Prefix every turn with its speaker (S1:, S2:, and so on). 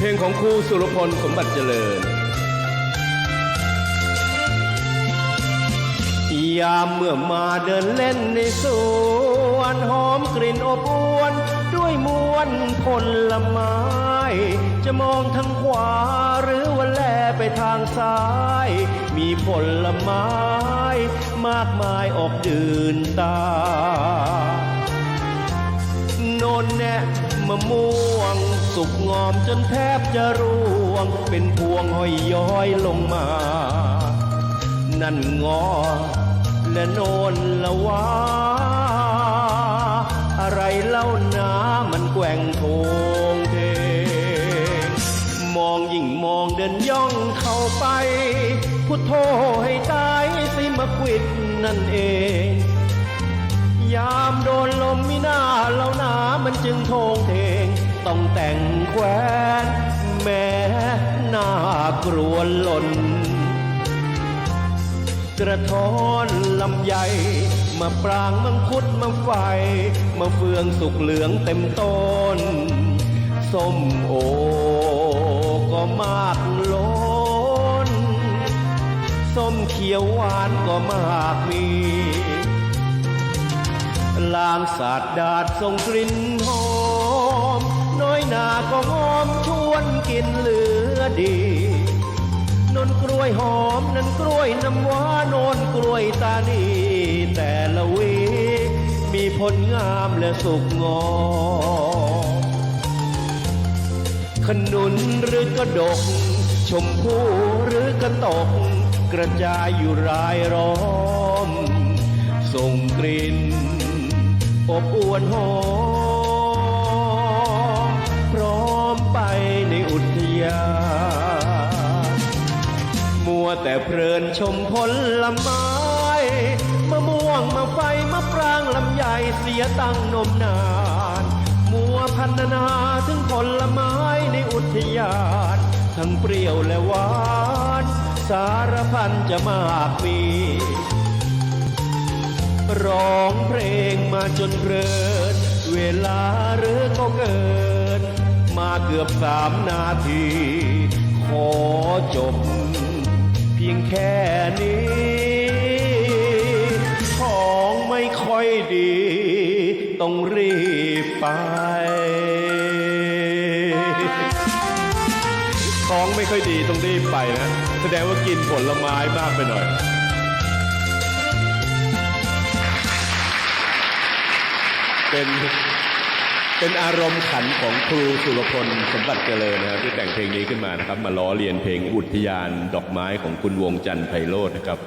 S1: เพลงของครูสุรพลสมบัติเจริญ ยามเมื่อมาเดินเล่นในสวนหอมกลิ่นอบอวน ด้วยมวลผลไม้ จะมองทางขวาหรือว่าแลไปทางซ้าย มีผลไม้ มากมายออกดื่นตา โนนแนะมะม่วง สุกงอมจนแทบจะร่วง เป็นพวงห้อยย้อยลงมา นั่นงอ และโนนละวาอะไรเล่านามันแกว่งโทงเทงมองยิ่งมองเดินย่องเข้าไป พุทโธให้ตายสิมาควิดนั่นเองยามโดนลมมีหน้าเล่าหนามันจึงโทงเทง ต้องแต่งแควนแม้หน้ากรวหล่น กระท้อนลำไยมาปรางมังคุดมาไฟมาเฟืองสุกเหลืองเต็มต้น ส้มโอก็มากล้น ส้มเขียวหวานก็มากมีลางสาดดาดส่งกลิ่นหอม น้าก็หอมชวนกินเหลือดีนนกล้วยหอมนั้นกล้วยน้ำว้านนกล้วยตานีแต่ละวีมีผลงามและสุกงอมขนุนหรือกระดก ชมพู่หรือกระตก กระจายอยู่รายล้อมส่งกลิ่นอบอวนหอม มัวแต่เพลินชมผลลไม้มะม่วงมะไฟมะปรางลำไยเสียตั้งนมนาน มัวพันนาถึงผลไม้ในอุทยาน ทั้งเปรี้ยวและหวาน สารพันจะมากมีร้องเพลงมาจนเพลิน เวลาหรือก็เกิน มาเกือบสามนาที ขอจบ ยงแค่นี้ ของไม่ค่อยดี ต้องรีบไป ของไม่ค่อยดีต้องรีบไปนะ แสดงว่ากินผลไม้มากไปหน่อยเป็น เป็นอารมณ์ขันของครูสุรพลสมบัติเจริญนะครับที่แต่งเพลงนี้ขึ้นมานะครับ มาล้อเลียนเพลงอุทยานดอกไม้ของคุณวงจันทร์ไพโรจน์นะครับ